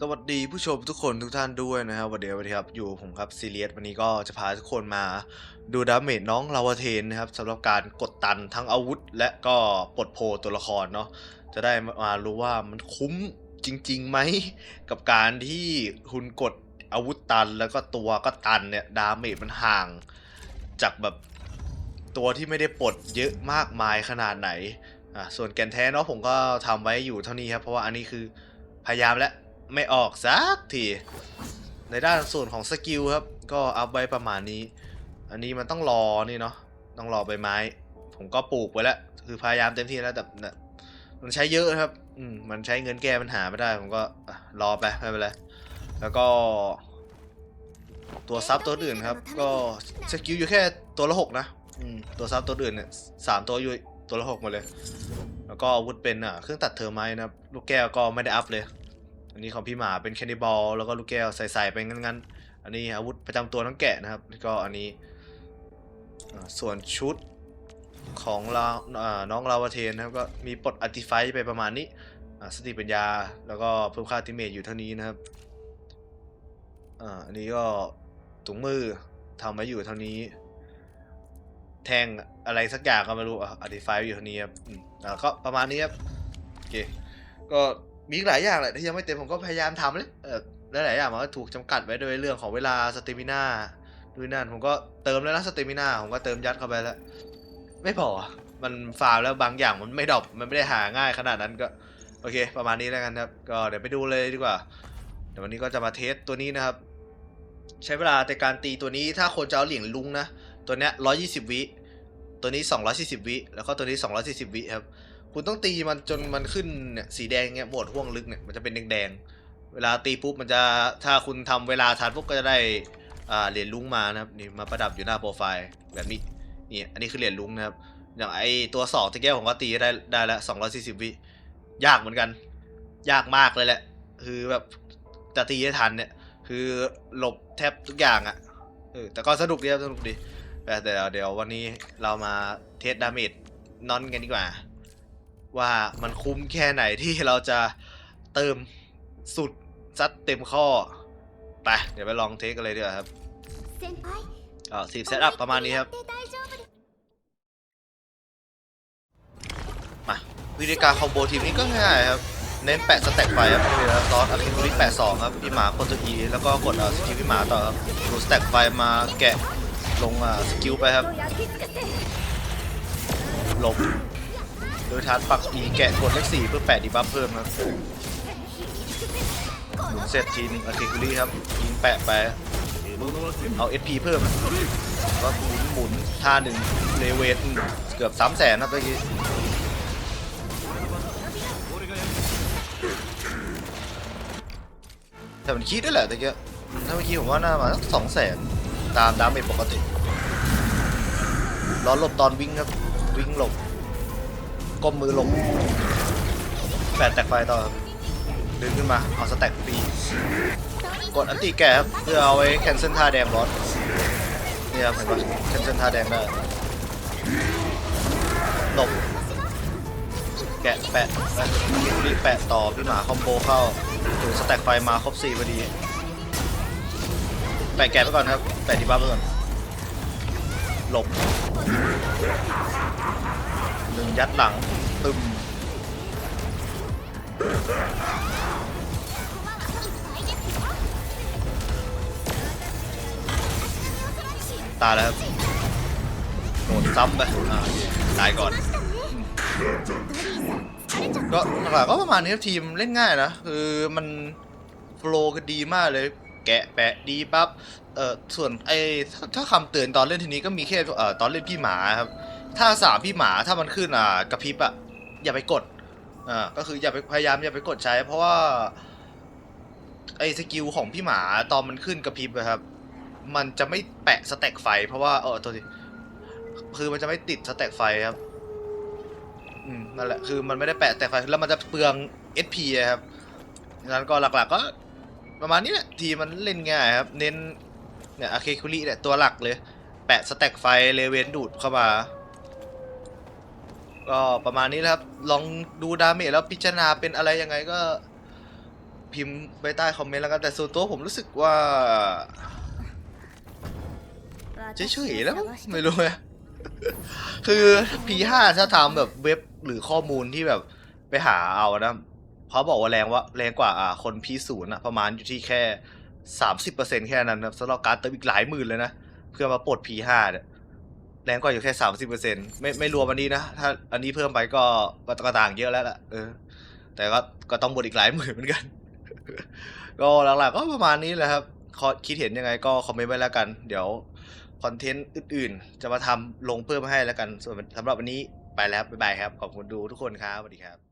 สวัสดีผู้ชมทุกคนทุกท่านด้วยนะครับวันเดียววันนี้ครับอยู่ผมครับซีเรียสวันนี้ก็จะพาทุกคนมาดูดาเมจน้องลาวาเทนนะครับสำหรับการกดตันทั้งอาวุธ และก็ปลดโพตัวละครเนาะจะได้มารู้ว่ามันคุ้มจริงๆไหมกับการที่คุณกดอาวุธตันแล้วก็ตัวก็ตันเนี่ยดาเมจมันห่างจากแบบตัวที่ไม่ได้ปลดเยอะมากมายขนาดไหนอะส่วนแกนแท้เนาะผมก็ทำไว้อยู่เท่านี้ครับเพราะว่าอันนี้คือพยายามแล้ว ไม่ออกสักทีในด้านส่วนของสกิลครับ ก็อัพไว้ประมาณนี้ อันนี้มันต้องรอนี่เนาะต้องรอใบไม้ ผมก็ปลูกไว้แล้ว คือพยายามเต็มที่แล้วแต่มันใช้เยอะครับ อืมมันใช้เงินแก้ปัญหาไม่ได้ ผมก็รอไปไม่เป็นไรแล้วก็ ตัวซับตัวอื่นครับ ก็สกิลอยู่แค่ตัวละหกนะอืมตัวซับตัวอื่นเนี่ยสามตัวอยู่ตัวละหกหมดเลย แล้วก็อาวุธเป็นอะเครื่องตัดเทอร์ไมท์นะครับลูกแก้วก็ไม่ได้อัพเลย อันนี้ของพี่หมาเป็นแคนนิบอลแล้วก็ลูกแก้วใส่ๆไปงั้นๆ อันนี้อาวุธประจำตัวน้องแกะนะครับแล้วก็อันนี้ส่วนชุดของเราอ่าน้องลาวาเทนนะครับก็มีปลดอัติไฟไปประมาณนี้อ่าสติปัญญาแล้วก็เพิ่มค่าติเมจอยู่เท่านี้นะครับอันนี้ก็ถุงมือทำไว้อยู่เท่านี้ แทงอะไรสักอย่างก็ไม่รู้อัติไฟอยู่เท่านี้ครับอืมแล้วก็ประมาณนี้ครับโอเคก็ มีอีกหลายอย่างแหละที่ยังไม่เต็มผมก็พยายามทำเลยเออหลายๆอย่างมันก็ถูกจำกัดไว้ด้วยเรื่องของเวลาสเตมิน่าด้วยนั่นผมก็เติมแล้วนะสเตมิน่าผมก็เติมยัดเข้าไปแล้ว ไม่พอมันฟาร์มแล้วบางอย่างมันไม่ดอปมันไม่ได้หาง่ายขนาดนั้นก็โอเค ประมาณนี้แล้วกันครับ ก็เดี๋ยวไปดูเลยดีกว่าเดี๋ยววันนี้ก็จะมาเทสตัวนี้นะครับ ใช้เวลาในการตีตัวนี้ถ้าคนจะเอาเหรียญลุงนะ ตัวเนี้ย120 วิตัวนี้ 240 วิแล้วก็ตัวนี้ 240 วิครับ คุณต้องตีมันจนมันขึ้นเนี่ยสีแดงเงี้ยหวดห่วงลึกเนี่ยมันจะเป็นแดงๆ เวลาตีปุ๊บมันจะถ้าคุณทำเวลาทันปุ๊บก็จะได้อ่าเหรียญลุงมานะครับนี่มาประดับอยู่หน้าโปรไฟล์แบบนี้นี่อันนี้คือเหรียญลุงนะครับอย่างไอตัวสองตะแก้วผมก็ตีได้ได้แล้ว240วิยากเหมือนกัน ยากมากเลยแหละ คือแบบจะตีให้ทันเนี่ย คือหลบแทบทุกอย่างอะ่ะเออแต่ก็สนุกดีครับสนุกดีแต่เดี๋ยวเดี๋ยววันนี้เรามาเทสดาเมจนอนกันดีกว่า ว่ามันคุ้มแค่ไหนที่เราจะเติมสุดซัดเต็มข้อไปเดี๋ยวไปลองเทคกันเลยดีกว่าครับก็สีมเซตอัพประมาณนี้ครับ มาวิธีการคอมโบทีมนี้ก็ง่ายครับ เน้นแปะสเต็ปไฟครับเลยแล้วซอสอัพทิมูริแปะสองครับพี่หมาคนตัวอีแล้วก็กดสกิลพี่หมาต่อครับดูสเต็ปไฟมาแกะลงสกิลไปครับหลบ ยทานปัก E แกะกดเลขสี่เพื่อแปะดีบัฟเพิ่มครับหมุนเสร็จทีหนึ่งอะคิมุริครับยิงแปะไปเอา SP เพิ่มก็หมุนหมุนท่าหนึ่งเลเวทเกือบสามแสนครับเมื่อกี้แต่มันคิดด้วยแหละตะเกียถ้าเมื่อกี้ผมว่าน่ามาสักสองแสนตามดาเมจปกติรอหลบตอนวิ่งครับวิ่งหลบ ก้มมือหลบแปดแตกไฟต่อครับดึงขึ้นมา เอาสแต็กฟรีกดอันตีแกะครับเพื่อเอาไว้แคนเซิลท่าแดงบอสนี่ครับเห็นปะแคนเซิลท่าแดงได้หลบแกะแปะรีบแปะต่อพี่หมาคอมโบเข้าถึงสแต็กไฟมาครบสี่พอดี แปะแกะไปก่อนครับ แปะดีบัฟไปก่อน หลบหนึ่งยัดหลัง ตึมตายแล้วครับโดนซ้ำไปอ่าตายก่อน ก็หลักๆก็ประมาณนี้ครับทีมเล่นง่ายนะ คือมันโฟล์ก็ดีมากเลย แกะแปะดีปั๊บเอ่อส่วนไอ้ถ้าถ้าคำเตือนตอนเล่นทีนี้ก็มีแค่เอ่อตอนเล่นพี่หมาครับ ถ้าสามพี่หมาถ้ามันขึ้นอ่ากระพริบอะอย่าไปกดอ่าก็คืออย่าไปพยายามอย่าไปกดใช้ เพราะว่าไอ้สกิลของพี่หมาตอนมันขึ้นกระพริบอะครับ มันจะไม่แปะสแต็กไฟ เพราะว่าเออตัวทีคือมันจะไม่ติดสแต็กไฟครับ อืมนั่นแหละคือมันไม่ได้แปะแต่ไฟแล้วมันจะเปลือง SP ครับดังนั้นก็หลักๆก็ ประมาณนี้แหละทีมันเล่นง่ายครับ เน้นเนี่ยอาเคคุริเนี่ยตัวหลักเลย แปะสแต็กไฟเลเวนดูดเข้ามาก็ประมาณนี้แหละครับ ลองดูดาเมจแล้วพิจารณาเป็นอะไรยังไงก็พิมพ์ไว้ใต้คอมเมนต์แล้วกันแต่ส่วนตัวผมรู้สึกว่าเฉยๆแล้วไม่รู้นะคือ P5 ถ้าทำแบบเว็บหรือข้อมูลที่แบบไปหาเอานะ เขาบอกว่าแรงว่าแรงกว่าอ่าคน P0 อะประมาณอยู่ที่แค่สามสิบเปอร์เซ็นแค่นั้นนะสำหรับการเติมอีกหลายหมื่นเลยนะ เพื่อมาปลด P5 เนี่ยแรงกว่าอยู่แค่สามสิบเปอร์เซ็นไม่ไม่รวมอันนี้นะ ถ้าอันนี้เพิ่มไปก็ก็ต่างเยอะแล้วล่ะเออ แต่ก็ก็ต้องบดอีกหลายหมื่นเหมือนกัน ก็หลักๆก็ประมาณนี้แหละครับขอคิดเห็นยังไงก็คอมเมนต์ไว้แล้วกัน เดี๋ยวคอนเทนต์อื่นๆ จะมาทำลงเพิ่มให้แล้วกันส่วนสำหรับวันนี้ไปแล้วบ๊ายบายครับ ขอบคุณดูทุกคนครับสวัสดีครับ